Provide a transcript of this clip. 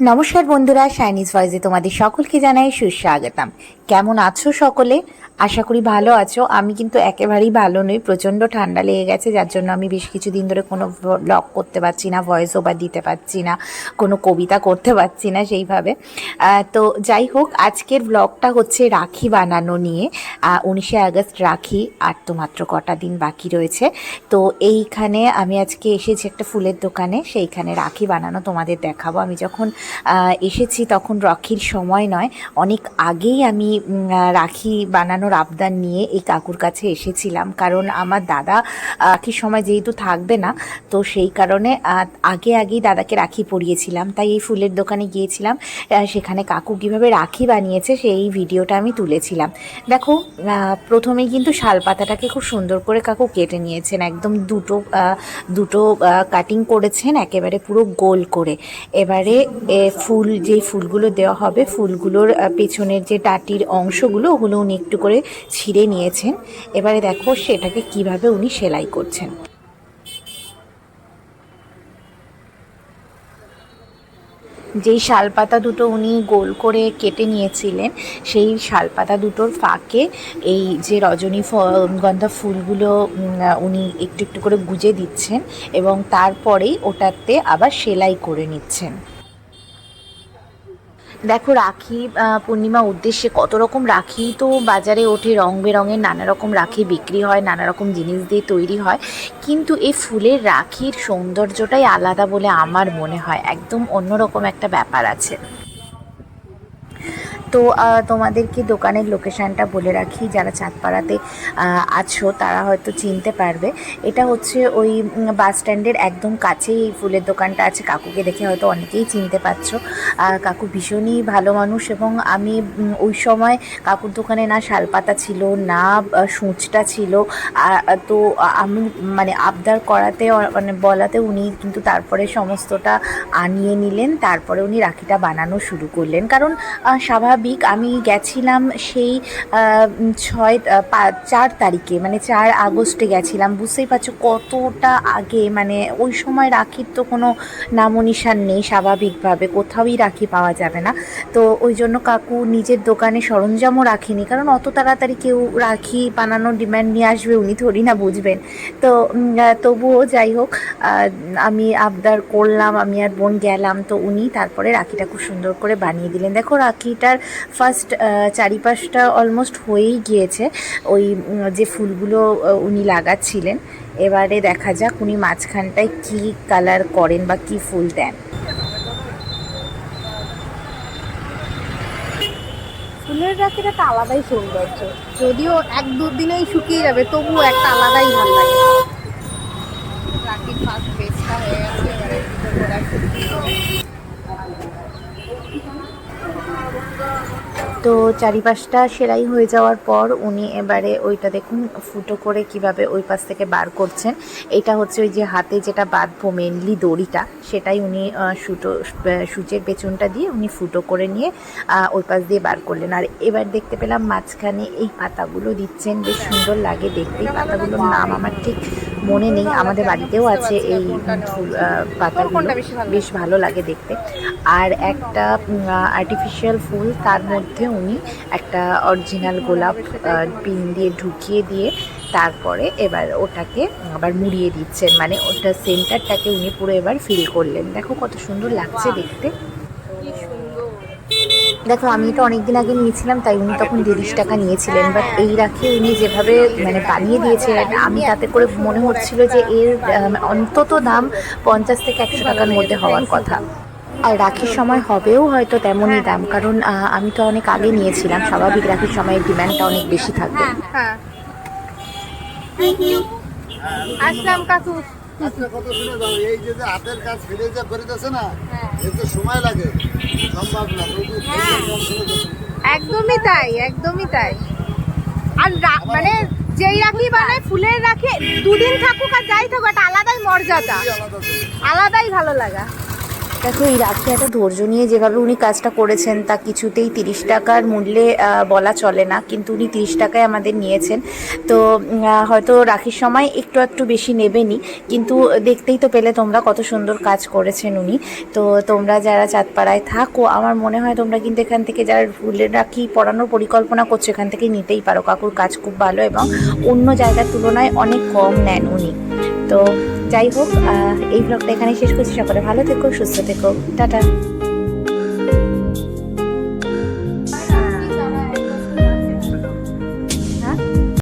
নমস্কার বন্ধুরা শাইনিজ ভয়েসে তোমাদের সকলকে জানাই সুস্বাগতম। কেমন আছো সকলে? আশা করি ভালো আছো। আমি কিন্তু একেবারেই ভালো নই, প্রচণ্ড ঠান্ডা লেগে গেছে, যার জন্য আমি বেশ কিছুদিন ধরে কোনো ব্লগ করতে পারছি না ভয়েস ওভার দিতে পারছি না, কোনো কবিতা করতে পারছি না সেইভাবে। তো যাই হোক, আজকের ব্লগটা হচ্ছে রাখি বানানো নিয়ে। উনিশে আগস্ট রাখি, আর তো মাত্র কটা দিন বাকি রয়েছে। তো এইখানে আমি আজকে এসেছি একটা ফুলের দোকানে, সেইখানে রাখি বানানো তোমাদের দেখাবো। আমি যখন এসেছি তখন রাখির সময় নয়। অনেক আগেই আমি রাখি বানানোর আবদার নিয়ে এই কাকুর কাছে এসেছিলাম। কারণ আমার দাদা রাখির সময় যেহেতু থাকবে না, তো সেই কারণে আগে আগেই দাদাকে রাখি পরিয়েছিলাম। তাই এই ফুলের দোকানে গিয়েছিলাম। সেখানে কাকু কীভাবে রাখি বানিয়েছে সেই ভিডিওটা আমি তুলেছিলাম। দেখো প্রথমেই কিন্তু শালপাতাটাকে খুব সুন্দর করে কাকু কেটে নিয়েছেন। একদম দুটো দুটো কাটিং করেছেন, একেবারে পুরো গোল করে। এবারে ফুল, যেই ফুলগুলো দেওয়া হবে, ফুলগুলোর পেছনের যে ডাটির অংশগুলো, ওগুলো উনি একটু করে ছিঁড়ে নিয়েছেন। এবারে দেখো সেটাকে কীভাবে উনি সেলাই করছেন। যেই শালপাতা দুটো উনি গোল করে কেটে নিয়েছিলেন, সেই শালপাতা দুটোর ফাঁকে এই যে রজনীগন্ধা ফুলগুলো উনি একটু একটু করে গুজে দিচ্ছেন এবং তারপরেই ওটাতে আবার সেলাই করে নিচ্ছেন। দেখো, রাখি পূর্ণিমা উদ্দেশ্যে কত রকম রাখি তো বাজারে ওঠে রং বেরঙের নানা রকম রাখি বিক্রি হয়, নানা রকম জিনিস দিয়ে তৈরি হয়। কিন্তু এই ফুলের রাখির সৌন্দর্যটাই আলাদা বলে আমার মনে হয়, একদম অন্যরকম একটা ব্যাপার আছে। তো তোমাদেরকে দোকানের লোকেশানটা বলে রাখি। যারা চাঁদপাড়াতে আছো তারা হয়তো চিনতে পারবে। এটা হচ্ছে ওই বাস স্ট্যান্ডের একদম কাছেই এই ফুলের দোকানটা আছে। কাকুকে দেখে হয়তো অনেকেই চিনতে পারছ। কাকু ভীষণই ভালো মানুষ এবং আমি ওই সময় কাকুর দোকানে না শালপাতা ছিল না সূঁচটা ছিল। তো আমি মানে আবদার করাতে মানে বলাতে উনি কিন্তু তারপরে সমস্তটা আনিয়ে নিলেন। তারপরে উনি রাখিটা বানানো শুরু করলেন। কারণ আহ, স্বাভাবিক আমি গেছিলাম সেই ছয় চার তারিখে মানে চার আগস্টে গেছিলাম। বুঝতেই পারছ কতটা আগে মানে ওই সময় রাখির তো কোনো নামো নিশান নেই স্বাভাবিকভাবে, কোথাওই রাখি পাওয়া যাবে না। তো ওই জন্য কাকু নিজের দোকানে সরঞ্জামও রাখিনি, কারণ অত তাড়াতাড়ি কেউ রাখি বানানোর ডিমান্ড নিয়ে আসবে উনি, থোড়ি না বুঝবেন। তো তবুও যাই হোক আমি আবদার করলাম, আমি আর বোন গেলাম, তো উনি তারপরে রাখিটা খুব সুন্দর করে বানিয়ে দিলেন। দেখো রাখিটার ফার্স্ট চারিপাশটা অলমোস্ট হয়েই গিয়েছে। ওই যে ফুলগুলো উনি লাগাচ্ছিলেন। এবারে দেখা যাক উনি মাঝখানটায় কি কালার করেন বা কি ফুল দেন। ফুলের রাখির একটা আলাদাই সৌন্দর্য। যদিও এক দুদিনেই শুকিয়ে যাবে, তবুও একটা আলাদাই ভালো লাগে। ফার্স্ট হয়ে গেছে এবারে গোড়ায় ফুল দিয়ে তো চারিপাশটা সেলাই হয়ে যাওয়ার পর উনি এবারে ওইটা দেখুন, ফুটো করে কীভাবে ওই পাশ থেকে বার করছেন। এটা হচ্ছে ওই যে হাতে যেটা বাঁধবো মেনলি দড়িটা, সেটাই উনি সুতো সূচের পেছনটা দিয়ে উনি ফুটো করে নিয়ে ওই পাশ দিয়ে বার করলেন। আর এবার দেখতে পেলাম মাঝখানে এই পাতাগুলো দিচ্ছেন, বেশ সুন্দর লাগে দেখতে। পাতাগুলোর নাম আমার ঠিক মনে নেই আমাদের বাড়িতেও আছে এই পাতাগুলো। বেশি ভালো লাগে? দেখতে। আর একটা আর্টিফিশিয়াল ফুল তার মধ্যে উনি একটা অরিজিনাল গোলাপ পিন দিয়ে ঢুকিয়ে দিয়ে তারপরে এবার ওটাকে আবার মুড়িয়ে দিচ্ছেন। মানে ওটা সেন্টারটাকে উনি পুরো এবার ফিল করলেন। দেখো কত সুন্দর লাগছে দেখতে। দেখো আমি এটা অনেকদিন আগে নিয়েছিলাম তাই উনি তখন তিরিশ টাকা নিয়েছিলেন। বাট এই রাখি উনি যেভাবে মানে বানিয়ে দিয়েছিলেন আমি তাতে করে মনে হচ্ছিল যে এর অন্তত দাম পঞ্চাশ থেকে একশো টাকার মধ্যে হওয়ার কথা। আর রাখির সময় হবেও হয়তো তেমনই দাম কারণ আমি তো অনেক আগে নিয়েছিলাম স্বাভাবিক রাখির সময় ডিমান্ডটা অনেক বেশি থাকবে। হ্যাঁ। আসলাম কাকু। একটা কথা শুনে এই যে যে হাতের কাজ ফিরে যা করে না হ্যাঁ। এতে সময় লাগে। সম্ভব না হ্যাঁ। একদমই তাই একদমই তাই। আর মানে যেই রাখি বানায় ফুলের রাখি দুদিন থাকুক আর যাই থাকুক একটা আলাদাই মর্যাদা। আলাদাই ভালো লাগা। দেখো, এই রাখি এত ধৈর্য নিয়ে যেভাবে উনি কাজটা করেছেন, তা কিছুতেই তিরিশ টাকার মূল্যে বলা চলে না। কিন্তু উনি তিরিশ টাকায় আমাদের নিয়েছেন। তো হয়তো রাখির সময় একটু একটু বেশি নেবেনই। কিন্তু দেখতেই তো পেলে তোমরা কত সুন্দর কাজ করেছেন উনি। তো, তোমরা যারা চাঁদপাড়ায় থাকো, আমার মনে হয় তোমরা কিন্তু এখান থেকে যারা ফুলের রাখি পড়ানোর পরিকল্পনা করছ, এখান থেকে নিতেই পারো। কাকুর কাজ খুব ভালো এবং অন্য জায়গার তুলনায় অনেক কম নেন উনি। তো যাই হোক এই ব্লগটা এখানে শেষ করছি। সকলে ভালো থেকো সুস্থ থেকো। টাটা।